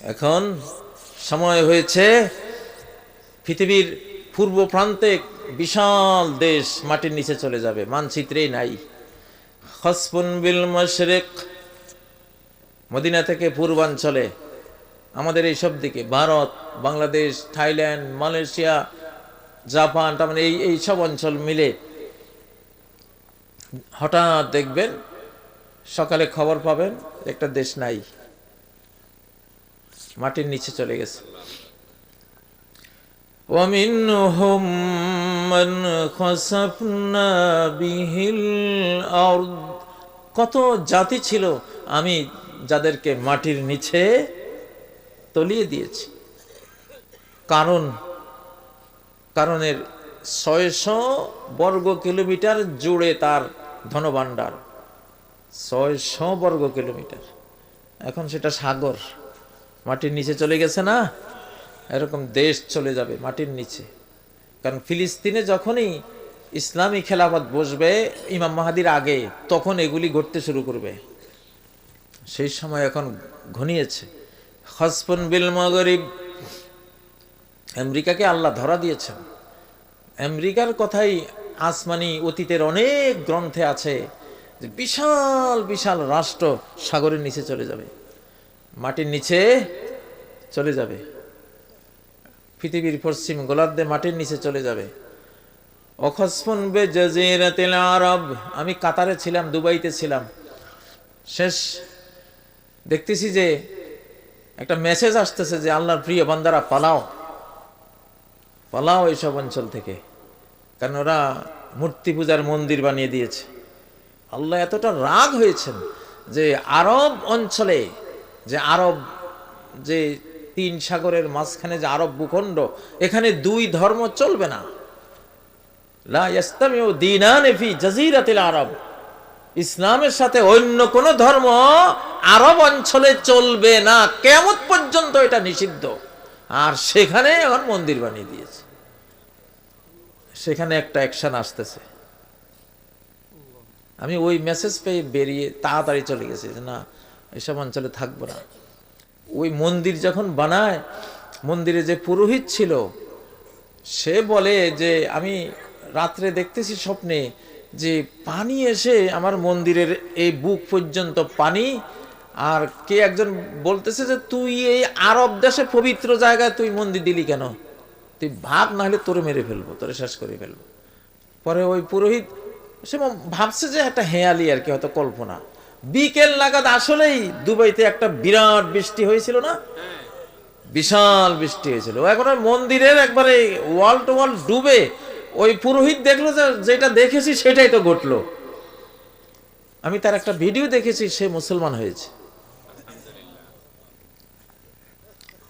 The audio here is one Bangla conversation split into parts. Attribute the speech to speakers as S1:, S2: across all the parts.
S1: এখন সময় হয়েছে পৃথিবীর পূর্ব প্রান্তে বিশাল দেশ মাটির নিচে চলে যাবে, মানচিত্রেই নাই। খসপুন বিল মশরেক, মদিনা থেকে পূর্বাঞ্চলে, আমাদের এইসব দিকে, Bharat, Bangladesh, Thailand, Malaysia, Japan, তার মানে এই এই সব অঞ্চল মিলে হঠাৎ দেখবেন, সকালে খবর পাবেন, একটা দেশ নাই। মাটির নিচে চলে গেছে ومنهم من خسفنا به الأرض কত জাতি ছিল আমি যাদেরকে মাটির নিচে তলিয়ে দিয়েছি কারণ কারণের ছয়শ বর্গ কিলোমিটার জুড়ে তার ধনভাণ্ডার ছয়শ বর্গ কিলোমিটার এখন সেটা সাগর মাটির নিচে চলে গেছে না? এরকম দেশ চলে যাবে মাটির নিচে। কারণ ফিলিস্তিনে যখনই ইসলামী খেলাফত বসবে, ইমাম মাহাদির আগে, তখন এগুলি ঘটতে শুরু করবে। সেই সময় এখন ঘনিয়েছে। হসপন বিল মগরিব। আমেরিকাকে আল্লাহ ধরা দিয়েছেন। আমেরিকার কথাই আসমানি অতীতের অনেক গ্রন্থে আছে যে বিশাল বিশাল রাষ্ট্র সাগরের নিচে চলে যাবে। মাটির নিচে চলে যাবে। পৃথিবীর পশ্চিম গোলার্ধে মাটির নিচে চলে যাবে। আরব। আমি কাতারে ছিলাম, দুবাইতে ছিলাম। শেষ দেখতেছি যে একটা মেসেজ আসতেছে যে আল্লাহর প্রিয় বান্দারা, পালাও। পালাও এইসব অঞ্চল থেকে। কারণ ওরা মূর্তি পূজার মন্দির বানিয়ে দিয়েছে। আল্লাহ এতটা রাগ হয়েছেন যে আরব অঞ্চলে যে আরব, যে তিন সাগরের মাঝখানে যে আরব ভূখণ্ড, এখানে দুই ধর্ম চলবে না। আরব। ইসলামের সাথে অন্য কোন ধর্ম আরব অঞ্চলে চলবে না। কেমন পর্যন্ত এটা নিষিদ্ধ। আর সেখানে এখন মন্দির বানিয়ে দিয়েছে। সেখানে একটা অ্যাকশন আসতেছে। আমি ওই মেসেজ পেয়ে বেরিয়ে তাড়াতাড়ি চলে গেছি না এসব অঞ্চলে থাকব না। ওই মন্দির যখন বানায়, মন্দিরে যে পুরোহিত ছিল, সে বলে যে, আমি রাত্রে দেখতেছি স্বপ্নে যে পানি এসে আমার মন্দিরের এই বুক পর্যন্ত পানি, আর কে একজন বলতেছে যে, তুই এই আরব দেশে পবিত্র জায়গায় তুই মন্দির দিলি কেন? তুই ভাব না হলে তোরে মেরে ফেলব, তোরে শেষ করে ফেলব। পরে ওই পুরোহিত, সে ভাবছে যে একটা হেয়ালি আর কি, হয়তো কল্পনা। বিকেল নাগাদ আসলেই দুবাইতে একটা বিরাট বৃষ্টি হয়েছিল না? বিশাল বৃষ্টি হয়েছিল। এখন মন্দিরের একবারে ওয়াল টু ওয়াল ডুবে ওই পুরোহিত দেখল যে যেটা দেখেছি সেটাই তো ঘটলো। আমি তার একটা ভিডিও দেখেছি, সে মুসলমান হয়েছে।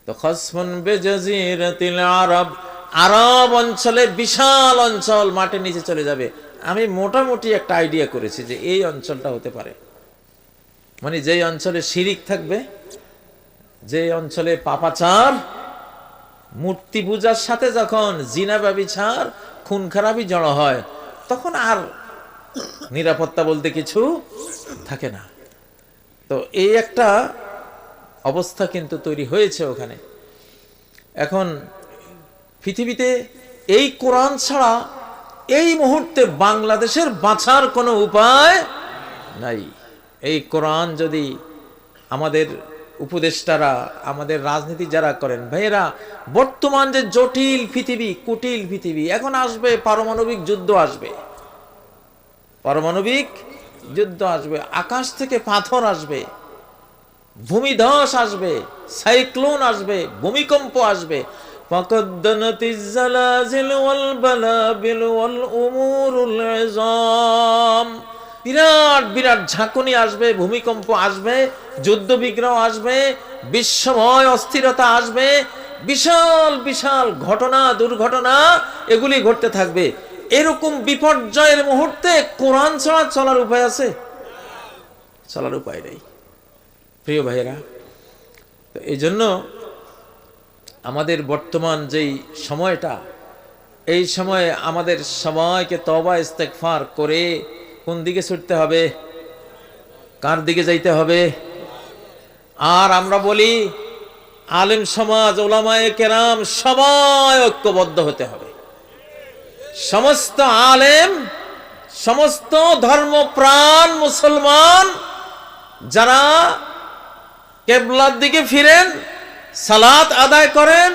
S1: তো খসমন বেজাজিরাতিল আরব আরব অঞ্চলে বিশাল অঞ্চল, মাটির নিচে চলে যাবে। আমি মোটামুটি একটা আইডিয়া করেছি যে এই অঞ্চলটা হতে পারে। মানে যেই অঞ্চলে শিরিক থাকবে যে অঞ্চলে পাপাচার, মূর্তি পূজার সাথে যখন জিনা ব্যবিচার খুন খারাপই জড়ো হয়, তখন আর নিরাপত্তা বলতে কিছু থাকে না। তো এই একটা অবস্থা কিন্তু তৈরি হয়েছে ওখানে। এখন পৃথিবীতে এই কোরআন ছাড়া এই মুহূর্তে বাংলাদেশের বাঁচার কোনো উপায় নাই। এই কোরআন যদি আমাদের উপদেষ্টারা আমাদের রাজনীতি যারা করেন ভাইয়েরা বর্তমান যে জটিল পৃথিবী কুটিল পৃথিবী এখন আসবে পারমাণবিক যুদ্ধ আসবে পারমাণবিক যুদ্ধ আসবে আকাশ থেকে পাথর আসবে ভূমিধস আসবে সাইক্লোন আসবে ভূমিকম্প আসবে فقدنت الزلازل والبلابل والأمور العظام বিরাট বিরাট ঝাঁকুনি আসবে, ভূমিকম্প আসবে যুদ্ধ বিগ্রহ আসবে বিশ্বময় অস্থিরতা আসবে, বিশাল বিশাল ঘটনা, দুর্ঘটনা এগুলি ঘটতে থাকবে। এরকম বিপর্যয়ের মুহূর্তে কোরআন ছাড়া চলার উপায় আছে? চলার উপায় নেই। প্রিয় ভাইয়েরা, তো এই জন্য আমাদের বর্তমান যেই সময়টা, এই সময়ে আমাদের সবাইকে তবা ইস্তেকফার করে কোন দিকে ছুটতে হবে? কার দিকে যাইতে হবে? আর আমরা বলি, আলেম সমাজ, ওলামায়ে কেরাম সবাই ঐক্যবদ্ধ হতে হবে। সমস্ত আলেম, সমস্ত ধর্মপ্রাণ মুসলমান, যারা কেবলার দিকে ফিরেন, সালাত আদায় করেন,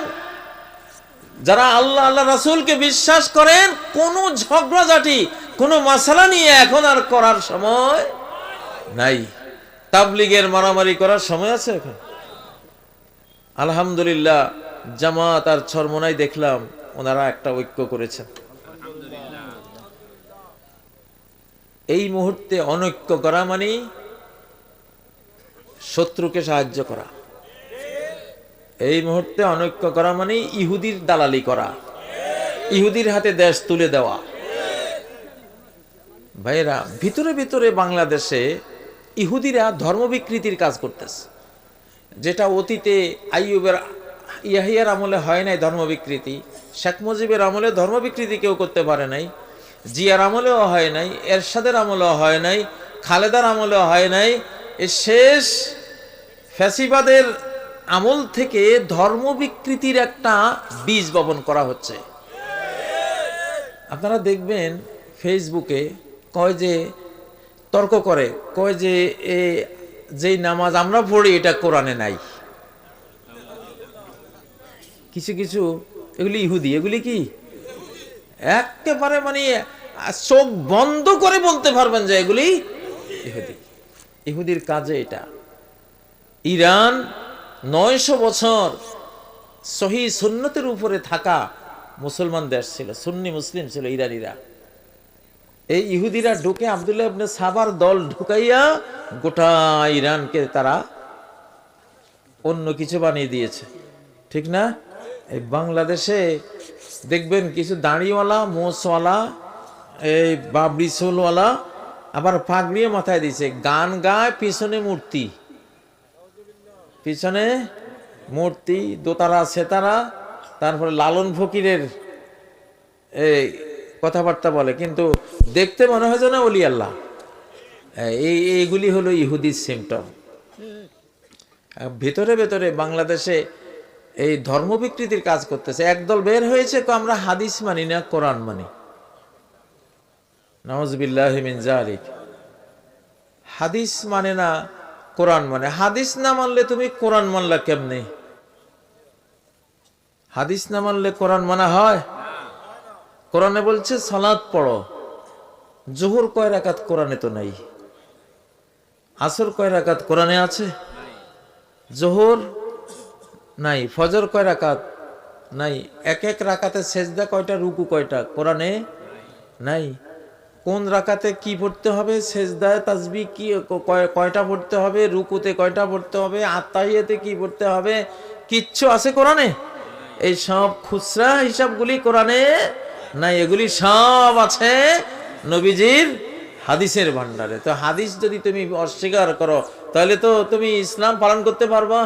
S1: যারা আল্লাহ আল্লাহ রাসূলকে বিশ্বাস করেন, কোনো ঝগড়াঝাটি কোনো মশালা নিয়ে এখন আর করার সময় নাই। তাবলিগের মারামারি করার সময় আছে এখন। আলহামদুলিল্লাহ, জামাত আর ছরমনাই দেখলাম, ওনারা একটা ঐক্য করেছেন। এই মুহূর্তে অনৈক্য করা মানে শত্রুকে সাহায্য করা। এই মুহূর্তে অনৈক্য করা মানে ইহুদির দালালি করা। ইহুদির হাতে দেশ তুলে দেওয়া। ভাইরা ভিতরে ভিতরে বাংলাদেশে ইহুদিরা ধর্ম বিকৃতির কাজ করতেছে। যেটা অতীতে আইয়ুবের, ইয়াহিয়ার আমলে হয় নাই ধর্ম বিকৃতি শেখ মুজিবের আমলে ধর্ম বিকৃতি কেউ করতে পারে নাই, জিয়ার আমলেও হয় নাই, এরশাদের আমলেও হয় নাই, খালেদার আমলেও হয় নাই। এ শেষ ফ্যাসিবাদের আমল থেকে ধর্ম বিকৃতির একটা বীজ বপন করা হচ্ছে। আপনারা দেখবেন ফেসবুকে কয় যে তর্ক করে, কয় যে এ যেই নামাজ আমরা পড়ি এটা কোরআনে নাই। কিছু কিছু, এগুলি ইহুদি, এগুলি কি? একেবারে মানে চোখ বন্ধ করে বলতে পারবেন যে এগুলি ইহুদি। ইহুদির কাজে এটা। ইরান নয়শো বছর সহি সুন্নতের উপরে থাকা মুসলমান দেশ ছিল, সুন্নি মুসলিম ছিল, ইরানিরা। এই ইহুদিরা ঢুকে আবদুল্লাহ ইবনে সাবার দল ঢুকাইয়া গোটা ইরানকে তারা অন্য কিছু বানিয়ে দিয়েছে। ঠিক না? এই বাংলাদেশে দেখবেন কিছু দাড়িওয়ালা মোষওয়ালা এই বাবরি সোলওয়ালা আবার পাগড়িয়ে মাথায় দিয়েছে। গান গায় পিছনে মূর্তি। পিছনে মূর্তি, দোতারা, সেতারা, তারপরে লালন ফকিরের এই কথাবার্তা বলে, কিন্তু দেখতে মনে হয় যেন অলি আল্লাহ। এই, এইগুলি হলো ইহুদির সিমটম ভেতরে ভেতরে বাংলাদেশে এই ধর্ম বিকৃতির কাজ করতেছে। একদল বের হয়েছে আমরা হাদিস মানি না, কোরআন মানি। নওয়াজবিল্লাহ জালিক হাদিস মানে না, কোরআন মানে। হাদিস না মানলে তুমি কোরআন মানলা কেমনে? হাদিস না মানলে কোরআন মানা হয়? কোরআনে বলছে সালাদ পড়ো। জোহর কয় রাকাত কোরআনে তো নাই? আসর কয় রাকাত কোরআনে আছে? জোহর নাই, ফজর কয় রাকাত নাই? এক এক রাকাতে সেজদা কয়টা, রুকু কয়টা? কোরআনে নাই। কোন রাকাতে কি পড়তে হবে? সেজদায় তাজবি কি, কয়- কয়টা পড়তে হবে? রুকুতে কয়টা পড়তে হবে? আত্মাহিয়াতে কি পড়তে হবে? কিচ্ছু আছে কোরআনে? এই সব খুচরা হিসাবগুলি কোরআনে নাই এগুলি সব আছে নবীজির হাদিসের ভান্ডারে তো হাদিস যদি তুমি অস্বীকার করো, তাহলে তো তুমি ইসলাম পালন করতে পারবা।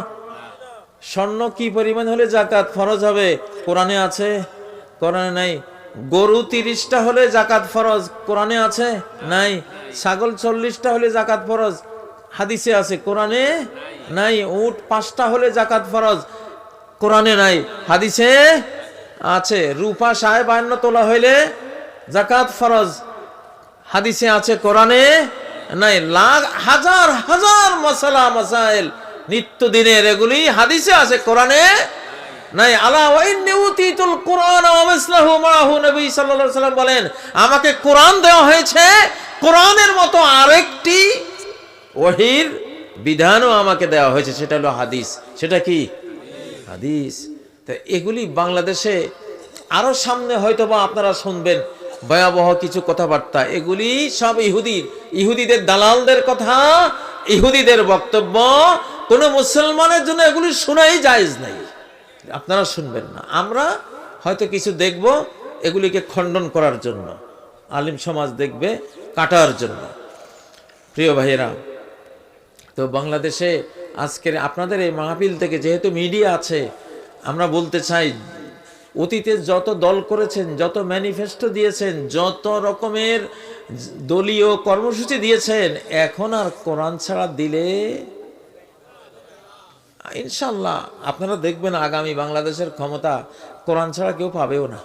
S1: স্বর্ণ কি পরিমাণ হলে জাকাত ফরজ হবে? কোরআনে আছে? কোরআনে নাই। গরু তিরিশটা হলে জাকাত ফরজ, কোরআনে আছে? নাই। ছাগল চল্লিশটা হলে জাকাত ফরজ, হাদিসে আছে। কোরআনে নাই। উট পাঁচটা হলে জাকাত ফরজ, কোরআনে নাই। হাদিসে আছে। রূপা সাহেব বায়ান্ন তোলা হইলে জাকাত ফরজ। হাদিসে আছে কোরআনে নাই, লাখ, হাজার হাজার মশালা, মশাইল নিত্যদিনের এগুলি হাদিসে আছে কোরআনে নাই। আলা ওয়াইন্নি উতিতুল কোরআন ওয়া মিসলাহু মাহু নবী সাল্লাল্লাহু আলাইহি বলেন, আমাকে কোরআন দেওয়া হয়েছে, কোরআনের মতো আরেকটি ওহির বিধানও আমাকে দেওয়া হয়েছে, সেটা হলো হাদিস। সেটা কি? হাদিস। তো এগুলি বাংলাদেশে আরও সামনে হয়তো বা আপনারা শুনবেন ভয়াবহ কিছু কথাবার্তা। এগুলি সব ইহুদির ইহুদিদের দালালদের কথা, ইহুদিদের বক্তব্য। কোনো মুসলমানের জন্য এগুলি শোনাই জায়েজ নাই। আপনারা শুনবেন না। আমরা হয়তো কিছু দেখব এগুলিকে খণ্ডন করার জন্য, আলিম সমাজ দেখবে কাটার জন্য। প্রিয় ভাইয়েরা, তো বাংলাদেশে আজকের আপনাদের এই মাহফিল থেকে যেহেতু মিডিয়া আছে আমরা বলতে চাই, অতীতে যত দল করেছেন, যত ম্যানিফেস্টো দিয়েছেন, যত রকমের দলীয় কর্মসূচি দিয়েছেন, এখন আর কোরআন ছাড়া দিলে ইনশাল্লাহ, আপনারা দেখবেন আগামী বাংলাদেশের ক্ষমতা কোরআন ছাড়া কেউ পাবেও না।